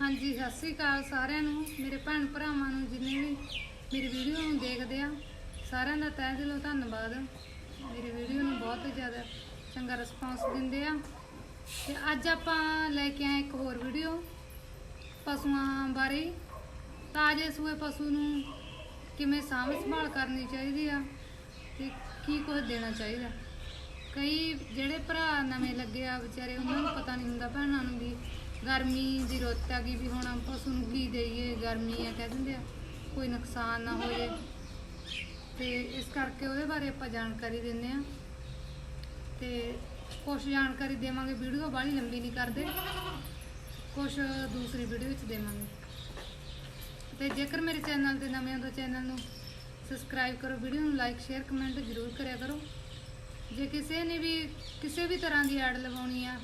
ਹਾਂਜੀ, ਸਤਿ ਸ੍ਰੀ ਅਕਾਲ ਸਾਰਿਆਂ ਨੂੰ, ਮੇਰੇ ਭੈਣ ਭਰਾਵਾਂ ਨੂੰ, ਜਿੰਨੇ ਵੀ ਮੇਰੀ ਵੀਡੀਓ ਨੂੰ ਦੇਖਦੇ ਆ, ਸਾਰਿਆਂ ਦਾ ਤਹਿ ਦਿਲੋਂ ਧੰਨਵਾਦ। ਮੇਰੀ ਵੀਡੀਓ ਨੂੰ ਬਹੁਤ ਜ਼ਿਆਦਾ ਚੰਗਾ ਰਿਸਪਾਂਸ ਦਿੰਦੇ ਆ। ਤੇ ਅੱਜ ਆਪਾਂ ਲੈ ਕੇ ਆਏ ਇੱਕ ਹੋਰ ਵੀਡੀਓ, ਪਸ਼ੂਆਂ ਬਾਰੇ। ਤਾਜੇ ਸੂਏ ਪਸ਼ੂ ਨੂੰ ਕਿਵੇਂ ਸਾਂਭ ਸੰਭਾਲ ਕਰਨੀ ਚਾਹੀਦੀ ਆ ਤੇ ਕੀ ਕੁਝ ਦੇਣਾ ਚਾਹੀਦਾ। ਕਈ ਜਿਹੜੇ ਭਰਾ ਨਵੇਂ ਲੱਗੇ ਆ ਵਿਚਾਰੇ, ਉਹਨਾਂ ਨੂੰ ਪਤਾ ਨਹੀਂ ਹੁੰਦਾ, ਭੈਣਾਂ ਨੂੰ ਵੀ ਗਰਮੀ ਦੀ ਰੁੱਤ ਆ ਗਈ ਵੀ ਹੁਣ ਪਸ਼ੂ ਨੂੰ ਕੀ ਦੇਈਏ, ਗਰਮੀ ਆ, ਕਹਿ ਦਿੰਦੇ ਆ, ਕੋਈ ਨੁਕਸਾਨ ਨਾ ਹੋ ਜੇ ਤੇ ਇਸ ਕਰਕੇ ਉਹਦੇ ਬਾਰੇ ਆਪਾਂ ਜਾਣਕਾਰੀ ਦਿੰਦੇ ਆ। ਤੇ ਕੁਝ ਜਾਣਕਾਰੀ ਦੇਵਾਂਗੇ, ਵੀਡੀਓ ਬਾਹਲੀ ਲੰਬੀ ਨਹੀਂ ਕਰਦੇ। ਕੁਝ ਦੂਸਰੀ ਵੀਡੀਓ ਵਿੱਚ ਦੇਵਾਂਗੇ। ਤੇ ਜੇਕਰ ਮੇਰੇ ਚੈਨਲ ਤੇ ਨਵੇਂ ਹੋ ਤਾਂ ਚੈਨਲ ਨੂੰ ਸਬਸਕ੍ਰਾਈਬ ਕਰੋ, ਵੀਡੀਓ ਨੂੰ ਲਾਈਕ, ਸ਼ੇਅਰ, ਕਮੈਂਟ ਜ਼ਰੂਰ ਕਰਿਆ ਕਰੋ। ਜੇ ਕਿਸੇ ਨੇ ਵੀ, ਕਿਸੇ ਵੀ ਤਰ੍ਹਾਂ ਦੀ ਐਡ ਲਗਾਉਣੀ ਆ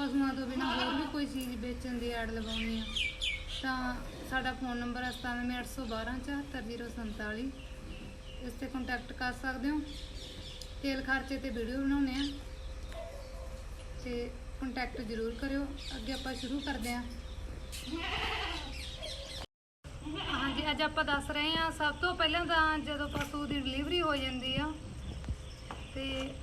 ਪਸ਼ੂਆਂ ਤੋਂ ਬਿਨਾਂ ਹੋਰ ਵੀ ਕੋਈ ਚੀਜ਼ ਵੇਚਣ ਦੀ ਐਡ ਲਗਾਉਣੀ ਆ। ਤਾਂ ਸਾਡਾ ਫੋਨ ਨੰਬਰ ਹੈ 9781274047 ਇਸ ਤੇ ਕੰਟੈਕਟ ਕਰ ਸਕਦੇ ਹੋ। ਤੇਲ ਖਰਚੇ ਤੇ ਵੀਡੀਓ ਬਣਾਉਣੇ ਆ। ਤੇ ਕੰਟੈਕਟ ਜ਼ਰੂਰ ਕਰਿਓ। ਅੱਗੇ ਆਪਾਂ ਸ਼ੁਰੂ ਕਰਦੇ ਹਾਂ ਹਾਂਜੀ, ਅੱਜ ਆਪਾਂ ਦੱਸ ਰਹੇ ਹਾਂ ਸਭ ਤੋਂ ਪਹਿਲਾਂ ਤਾਂ ਜਦੋਂ ਪਸ਼ੂ ਦੀ ਡਿਲੀਵਰੀ ਹੋ ਜਾਂਦੀ ਆ, ਤੇ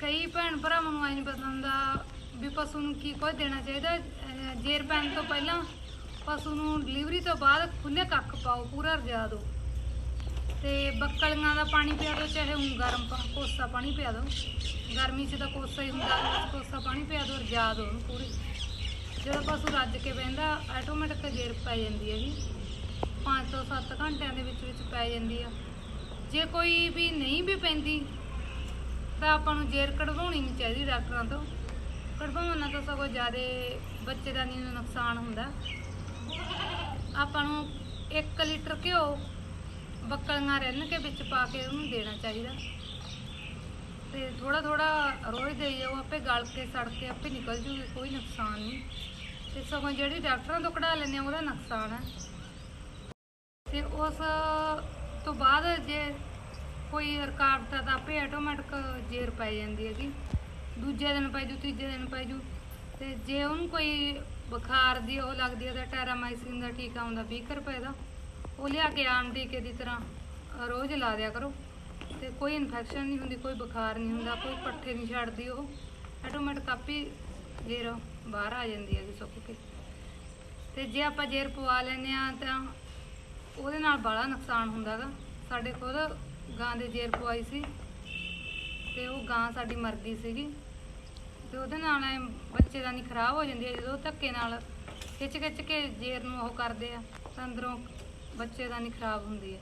ਕਈ ਭੈਣ ਭਰਾਵਾਂ ਨੂੰ ਆਈ ਨਹੀਂ ਪਤਾ ਹੁੰਦਾ ਵੀ ਪਸ਼ੂ ਨੂੰ ਕੀ ਕੁਝ ਦੇਣਾ ਚਾਹੀਦਾ। ਅਹ ਜੇਰ ਪੈਣ ਤੋਂ ਪਹਿਲਾਂ ਪਸ਼ੂ ਨੂੰ ਡਿਲੀਵਰੀ ਤੋਂ ਬਾਅਦ ਖੁੱਲੇ ਕੱਖ ਪਾਓ, ਪੂਰਾ ਰਜਾ ਦਿਓ। ਤੇ ਬੱਕਲੀਆਂ ਦਾ ਪਾਣੀ ਪਿਆ ਦਿਓ, ਚਾਹੇ ਹੁਣ ਗਰਮ ਪਾ- ਕੋਸਾ ਪਾਣੀ ਪਿਆ ਦਿਓ। ਗਰਮੀ 'ਚ ਤਾਂ ਕੋਸਾ ਹੀ ਹੁੰਦਾ, ਕੋਸਾ ਪਾਣੀ ਪਿਆ ਦਿਓ, ਰਜਾ ਦਿਓ ਉਹਨੂੰ ਪੂਰੀ। ਜਦੋਂ ਪਸ਼ੂ ਰੱਜ ਕੇ ਬਹਿੰਦਾ ਆਟੋਮੈਟਿਕ ਜੇਰ ਪੈ ਜਾਂਦੀ ਹੈ ਜੀ। 5 ਤੋਂ 7 ਘੰਟਿਆਂ ਦੇ ਵਿੱਚ ਵਿੱਚ ਪੈ ਜਾਂਦੀ ਆ। ਜੇ ਕੋਈ ਵੀ ਨਹੀਂ ਵੀ ਪੈਂਦੀ, ਤਾਂ ਆਪਾਂ ਨੂੰ ਜੇਰ ਕਢਵਾਉਣੀ ਨਹੀਂ ਚਾਹੀਦੀ ਡਾਕਟਰਾਂ ਤੋਂ। ਕਢਵਾਉਣ ਨਾਲ ਤਾਂ ਸਗੋਂ ਜ਼ਿਆਦਾ ਬੱਚੇ ਦਾ ਨਹੀਂ ਨੁਕਸਾਨ ਹੁੰਦਾ। ਆਪਾਂ ਨੂੰ 1 ਲੀਟਰ ਘਿਓ ਬੱਕਲੀਆਂ ਰਿੰਨ ਕੇ ਵਿੱਚ ਪਾ ਕੇ ਉਹਨੂੰ ਦੇਣਾ ਚਾਹੀਦਾ। ਤੇ ਥੋੜਾ ਥੋੜਾ ਰੋਜ਼ ਦੇਈ ਜਾਓ ਆਪੇ ਗਲ ਕੇ, ਸੜ ਕੇ ਆਪੇ ਨਿਕਲ ਜੂਗੀ, ਕੋਈ ਨੁਕਸਾਨ ਨਹੀਂ। ਤੇ ਸਗੋਂ ਜਿਹੜੀ ਡਾਕਟਰਾਂ ਤੋਂ ਕਢਾ ਲੈਂਦੇ ਆ, ਉਹਦਾ ਨੁਕਸਾਨ ਹੈ। ਤੇ ਉਸ ਤੋਂ ਬਾਅਦ ਜੇ ਕੋਈ ਰੁਕਾਵਟ ਆ ਤਾਂ ਆਪੇ ਆਟੋਮੈਟਿਕ ਜੇਰ ਪੈ ਜਾਂਦੀ ਹੈਗੀ। ਦੂਜੇ ਦਿਨ ਪੈ ਜੂ, ਤੀਜੇ ਦਿਨ ਪੈ ਜੂ। ਤੇ ਜੇ ਉਹਨੂੰ ਕੋਈ ਬੁਖਾਰ ਦੀ ਉਹ ਲੱਗਦੀ ਹੈ ਤਾਂ ਟੈਰਾਮਾਈਸਿਨ ਦਾ ਟੀਕਾ ਆਉਂਦਾ 20 ਰੁਪਏ ਦਾ, ਉਹ ਲਿਆ ਕੇ ਆਮ ਟੀਕੇ ਦੀ ਤਰ੍ਹਾਂ ਰੋਜ਼ ਲਾ ਦਿਆ ਕਰੋ। ਤੇ ਕੋਈ ਇਨਫੈਕਸ਼ਨ ਨਹੀਂ ਹੁੰਦੀ, ਕੋਈ ਬੁਖਾਰ ਨਹੀਂ ਹੁੰਦਾ, ਕੋਈ ਪੱਠੇ ਨਹੀਂ ਛੱਡਦੀ ਉਹ। ਆਟੋਮੈਟਿਕ ਆਪੇ ਜੇਰ, ਬਾਹਰ ਆ ਜਾਂਦੀ ਹੈਗੀ ਸੁੱਕ ਕੇ। ਤੇ ਜੇ ਆਪਾਂ ਜੇਰ ਪਵਾ ਲੈਂਦੇ ਆ ਤਾਂ ਉਹਦੇ ਨਾਲ ਬੜਾ ਨੁਕਸਾਨ ਹੁੰਦਾਗਾ ਸਾਡੇ ਖੁਦ ਗਾਂ ਦੇ ਜੇਰ ਪਵਾਈ ਸੀ, ਤੇ ਉਹ ਗਾਂ ਸਾਡੀ ਮਰ ਗਈ ਸੀਗੀ। ਤੇ ਉਹਦੇ ਨਾਲ ਐਂ ਬੱਚੇਦਾਨੀ ਖਰਾਬ ਹੋ ਜਾਂਦੀ ਹੈ। ਜਦੋਂ ਧੱਕੇ ਨਾਲ ਖਿੱਚ ਖਿੱਚ ਕੇ ਜੇਰ ਨੂੰ ਉਹ ਕਰਦੇ ਆ, ਤਾਂ ਅੰਦਰੋਂ ਬੱਚੇਦਾਨੀ ਖਰਾਬ ਹੁੰਦੀ ਹੈ।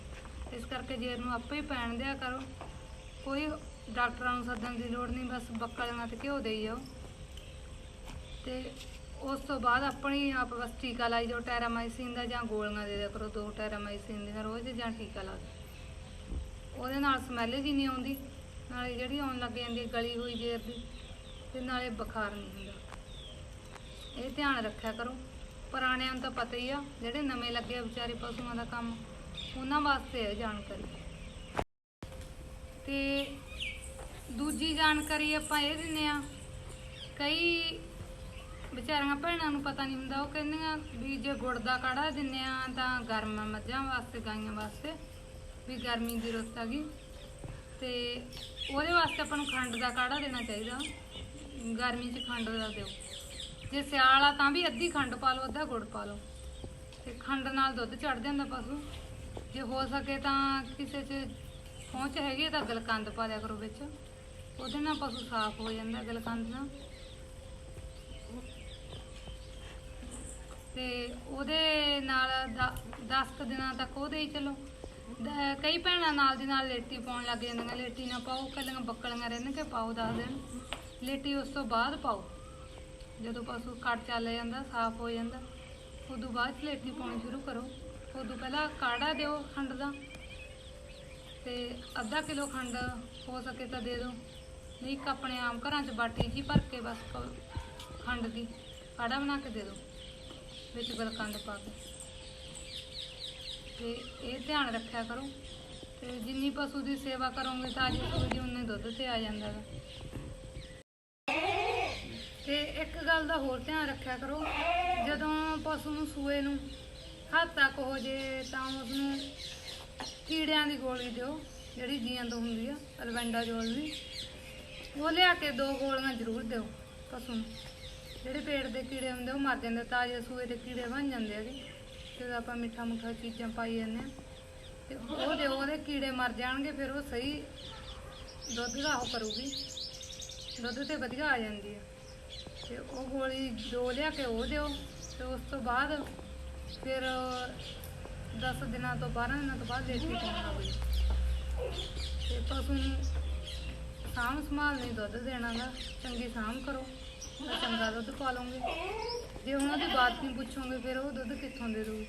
ਇਸ ਕਰਕੇ ਜੇਰ ਨੂੰ ਆਪੇ ਹੀ ਪੈਣ ਦਿਆ ਕਰੋ। ਕੋਈ ਡਾਕਟਰਾਂ ਨੂੰ ਸੱਦਣ ਦੀ ਲੋੜ ਨਹੀਂ ਬਸ ਬੱਕਲੀਆਂ ਤੇ ਘਿਓ ਦੇਈ ਜਾਓ। ਤੇ ਉਸ ਤੋਂ ਬਾਅਦ ਆਪਣੀ ਆਪ ਬਸ ਟੀਕਾ ਲਾਈ ਜਾਓ, ਟੈਰਾਮਾਈਸਿਨ ਦਾ ਜਾਂ ਗੋਲੀਆਂ ਦੇ ਦਿਆ ਕਰੋ, ਦੋ ਟੈਰਾਮਾਈਸਿਨ ਦੀਆਂ ਰੋਜ਼ ਜਾਂ ਟੀਕਾ ਲਾ ਦਿਓ। ਉਹਦੇ ਨਾਲ ਸਮੈਲ ਜੀ ਨਹੀਂ ਆਉਂਦੀ, ਨਾਲੇ ਜਿਹੜੀ ਆਉਣ ਲੱਗ ਜਾਂਦੀ ਗਲੀ ਹੋਈ ਜੇਰ ਦੀ। ਤੇ ਨਾਲੇ ਬੁਖਾਰ ਨਹੀਂ ਹੁੰਦਾ। ਇਹ ਧਿਆਨ ਰੱਖਿਆ ਕਰੋ। ਪੁਰਾਣਿਆਂ ਨੂੰ ਤਾਂ ਪਤਾ ਹੀ ਆ, ਜਿਹੜੇ ਨਵੇਂ ਲੱਗੇ ਆ ਵਿਚਾਰੇ ਪਸ਼ੂਆਂ ਦਾ ਕੰਮ, ਉਹਨਾਂ ਵਾਸਤੇ ਹੈ ਜਾਣਕਾਰੀ। ਤੇ ਦੂਜੀ ਜਾਣਕਾਰੀ ਆਪਾਂ ਇਹ ਦਿੰਨੇ ਆ, ਕਈ ਵਿਚਾਰੀਆਂ ਭੈਣਾਂ ਨੂੰ ਪਤਾ ਨਹੀਂ ਹੁੰਦਾ, ਉਹ ਕਹਿੰਦੀਆਂ ਵੀ ਜੇ ਗੁੜ ਦਾ ਕਾੜਾ ਦਿੰਨੇ ਆ ਤਾਂ ਗਰਮ ਮੱਝਾਂ ਵਾਸਤੇ, ਗਾਈਆਂ ਵਾਸਤੇ, ਵੀ ਗਰਮੀ ਦੀ ਰੁੱਤ ਗਈ। ਤੇ ਉਹਦੇ ਵਾਸਤੇ ਆਪਾਂ ਨੂੰ ਖੰਡ ਦਾ ਕਾੜਾ ਦੇਣਾ ਚਾਹੀਦਾ। ਗਰਮੀ 'ਚ ਖੰਡ ਦਾ ਦਿਓ। ਜੇ ਸਿਆਲ ਆ ਤਾਂ ਵੀ ਅੱਧੀ ਖੰਡ ਪਾ ਲਓ, ਅੱਧਾ ਗੁੜ ਪਾ ਲਓ। ਤੇ ਖੰਡ ਨਾਲ ਦੁੱਧ ਚੜ ਜਾਂਦਾ ਪਸ਼ੂ। ਜੇ ਹੋ ਸਕੇ ਤਾਂ ਕਿਸੇ 'ਚ ਪਹੁੰਚ ਹੈਗੀ ਤਾਂ ਗਲਕੰਦ ਪਾ ਲਿਆ ਕਰੋ ਵਿੱਚ। ਉਹਦੇ ਨਾਲ ਪਸ਼ੂ ਸਾਫ਼ ਹੋ ਜਾਂਦਾ ਗਲਕੰਦ ਨਾਲ। ਤੇ ਉਹਦੇ ਨਾਲ 10 ਦਿਨਾਂ ਤੱਕ ਉਹਦੇ ਹੀ ਚਲੋ। ਕਈ ਭੈਣਾਂ ਨਾਲ ਦੀ ਨਾਲ ਲੇਟੀ ਪਾਉਣ ਲੱਗ ਜਾਂਦੀਆਂ ਲੇਟੀ ਨਾ ਪਾਓ, ਕੱਲੀਆਂ ਬੱਕਲੀਆਂ ਰਹਿਣ ਕੇ ਪਾਓ 10 ਦਿਨ। ਲੇਟੀ ਉਸ ਤੋਂ ਬਾਅਦ ਪਾਓ। ਜਦੋਂ ਪਸ਼ੂ ਕੱਟ ਚੱਲ ਜਾਂਦਾ, ਸਾਫ਼ ਹੋ ਜਾਂਦਾ, ਉਦੋਂ ਬਾਅਦ 'ਚ ਲੇਟੀ ਪਾਉਣੀ ਸ਼ੁਰੂ ਕਰੋ। ਉਦੋਂ ਪਹਿਲਾਂ ਕਾੜਾ ਦਿਓ ਖੰਡ ਦਾ ਤੇ ਅੱਧਾ ਕਿਲੋ ਖੰਡ ਹੋ ਸਕੇ ਤਾਂ ਦੇ ਦਿਓ। ਨਹੀਂ ਇੱਕ ਆਪਣੇ ਆਮ ਘਰਾਂ 'ਚ ਬਾਟੀ ਜੀ ਭਰ ਕੇ ਬਸ ਖੰਡ ਦੀ, ਕਾੜਾ ਬਣਾ ਕੇ ਦੇ ਦਿਓ, ਵਿੱਚ ਗਲਕੰਦ ਪਾ ਕੇ। ਤੇ ਇਹ ਧਿਆਨ ਰੱਖਿਆ ਕਰੋ ਤੇ ਜਿੰਨੀ ਪਸ਼ੂ ਦੀ ਸੇਵਾ ਕਰੋਗੇ ਤਾਂ ਅੱਜ ਸੂਈ ਦੀ ਉਨੇ ਦੁੱਧ ਤੇ ਆ ਜਾਂਦਾ ਗਾ ਤੇ ਇੱਕ ਗੱਲ ਦਾ ਹੋਰ ਧਿਆਨ ਰੱਖਿਆ ਕਰੋ, ਜਦੋਂ ਪਸ਼ੂ ਨੂੰ ਸੂਏ ਨੂੰ ਹੱਦ ਤੱਕ ਹੋ ਜੇ ਤਾਂ ਉਸ ਨੂੰ ਕੀੜਿਆਂ ਦੀ ਗੋਲੀ ਦਿਓ, ਜਿਹੜੀ ਜੀਆਂ ਤੋਂ ਹੁੰਦੀ ਆ, ਅਲਵੈਂਡਾ ਜੋਲ ਵੀ ਉਹ ਲਿਆ ਕੇ ਦੋ ਗੋਲੀਆਂ ਜ਼ਰੂਰ ਦਿਓ ਪਸ਼ੂ ਨੂੰ। ਜਿਹੜੇ ਪੇਟ ਦੇ ਕੀੜੇ ਹੁੰਦੇ ਉਹ ਮਰ ਜਾਂਦੇ ਤਾਜ਼ੇ ਸੂਏ ਦੇ ਕੀੜੇ ਬਣ ਜਾਂਦੇ ਹੈਗੇ ਜਦੋਂ ਆਪਾਂ ਮਿੱਠਾ ਮੁੱਠਾ ਚੀਜ਼ਾਂ ਪਾਈ ਜਾਂਦੇ ਆ। ਤੇ ਉਹ ਦਿਓ, ਉਹਦੇ ਕੀੜੇ ਮਰ ਜਾਣਗੇ, ਫਿਰ ਉਹ ਸਹੀ ਦੁੱਧ ਦਾ ਉਹ ਕਰੂਗੀ। ਦੁੱਧ ਤੇ ਵਧੀਆ ਆ ਜਾਂਦੀ ਹੈ ਤੇ ਉਹ ਗੋਲੀ ਦੋ ਲਿਆ ਕੇ ਉਹ ਦਿਓ ਤੇ ਉਸ ਤੋਂ ਬਾਅਦ ਫਿਰ 10 ਦਿਨਾਂ ਤੋਂ 12 ਦਿਨਾਂ ਤੋਂ ਬਾਅਦ ਦੇਸੀ ਪਾਉਣਾ ਹੋਵੇ ਤੇ ਪਸ਼ੂ ਨੂੰ ਸਾਂਭ ਸੰਭਾਲ ਨਹੀਂ ਦੁੱਧ ਦੇਣਾ ਗਾ, ਚੰਗੀ ਸਾਂਭ ਕਰੋ ਤਾਂ ਚੰਗਾ ਦੁੱਧ ਪਾ ਲਓਗੇ। ਜੇ ਉਹਨਾਂ ਦੀ ਬਾਤ ਨਹੀਂ ਪੁੱਛੋਗੇ ਫਿਰ ਉਹ ਦੁੱਧ ਕਿੱਥੋਂ ਦੇ ਦੂਗੀ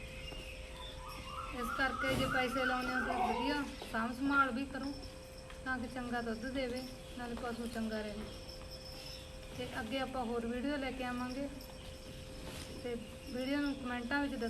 ਇਸ ਕਰਕੇ ਜੇ ਪੈਸੇ ਲਾਉਣੇ ਹੋ ਤਾਂ ਵਧੀਆ, ਸਾਂਭ ਸੰਭਾਲ ਵੀ ਕਰੋ, ਤਾਂ ਕਿ ਚੰਗਾ ਦੁੱਧ ਦੇਵੇ, ਨਾਲੇ ਪਸ਼ੂ ਚੰਗਾ ਰਹੇ। ਤੇ ਅੱਗੇ ਆਪਾਂ ਹੋਰ ਵੀਡੀਓ ਲੈ ਕੇ ਆਵਾਂਗੇ। ਤੇ ਵੀਡੀਓ ਨੂੰ ਕਮੈਂਟਾਂ ਵਿੱਚ ਦੱਸੋ